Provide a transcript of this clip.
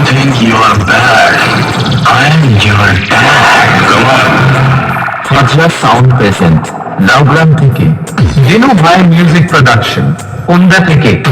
I think you are bad. I'm your dad. Come on. Such a sound peasant. Now grand take it. Genovine music production. Unda take